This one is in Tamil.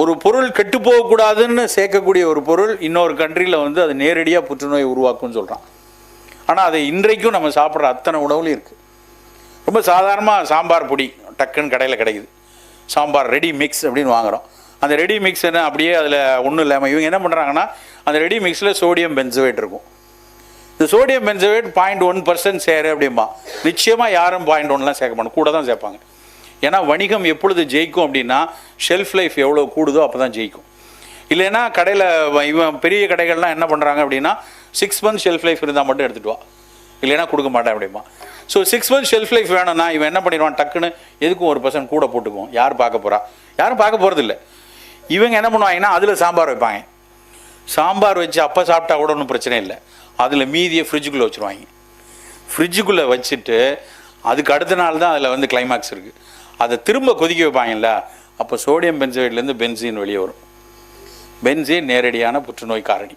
ஒரு பொருள் கெட்டு போகக்கூடாதுன்னு சேர்க்கக்கூடிய ஒரு பொருள் இன்னொரு கண்ட்ரியில் வந்து அது நேரடியாக புற்றுநோய் உருவாக்கும்னு சொல்கிறான் ஆனால் அது இன்றைக்கும் நம்ம சாப்பிட்ற அத்தனை உணவுலையும் இருக்குது ரொம்ப சாதாரணமாக சாம்பார் பொடி டக்குன்னு கடையில் கிடைக்குது. சாம்பார் ரெடி மிக்ஸ் அப்படின்னு வாங்குகிறோம் அந்த ரெடி மிக்ஸ் என்ன அப்படியே அதில் ஒன்றும் இல்லாமல் இவங்க என்ன பண்ணுறாங்கன்னா அந்த ரெடி மிக்ஸில் சோடியம் பென்சவேட் இருக்கும். இந்த sodium benzoate point one percent சேரு அப்படிம்பா நிச்சயமாக யாரும் பாயிண்ட் ஒன்லாம் சேர்க்க மாட்டோம் கூட தான் சேர்ப்பாங்க. ஏன்னா வணிகம் எப்பொழுது ஜெயிக்கும் அப்படின்னா ஷெல்ஃப் லைஃப் எவ்வளோ கூடுதோ அப்போ தான் ஜெயிக்கும். இல்லைன்னா கடையில் இவன் பெரிய கடைகள்லாம் என்ன பண்ணுறாங்க அப்படின்னா சிக்ஸ் மந்த் ஷெல்ஃப் லைஃப் இருந்தால் மட்டும் எடுத்துகிட்டு வா. இல்லைன்னா கொடுக்க மாட்டேன் அப்படிமா so six month shelf life வேணும்னா இவன் என்ன பண்ணிடுவான்? டக்குன்னு எதுக்கும் ஒரு பர்சன்ட் கூட போட்டுக்குவோம் யார் பார்க்க போகிறா யாரும் பார்க்க போகிறதில்ல இவங்க என்ன பண்ணுவாங்கன்னா அதில் சாம்பார் வைப்பாங்க. சாம்பார் வச்சு அப்போ சாப்பிட்டா கூட ஒன்றும் பிரச்சனை இல்லை. அதில் மீதியை ஃப்ரிட்ஜுக்குள்ளே வச்சுருவாங்க. ஃப்ரிட்ஜுக்குள்ளே வச்சுட்டு அதுக்கு அடுத்த நாள் தான் அதில் வந்து கிளைமேக்ஸ் இருக்குது அதை திரும்ப கொதிக்க வைப்பாங்கல்ல அப்போ சோடியம் பென்சைட்லேருந்து பென்சின் வெளியே வரும். பென்சின் நேரடியான புற்றுநோய் காரணி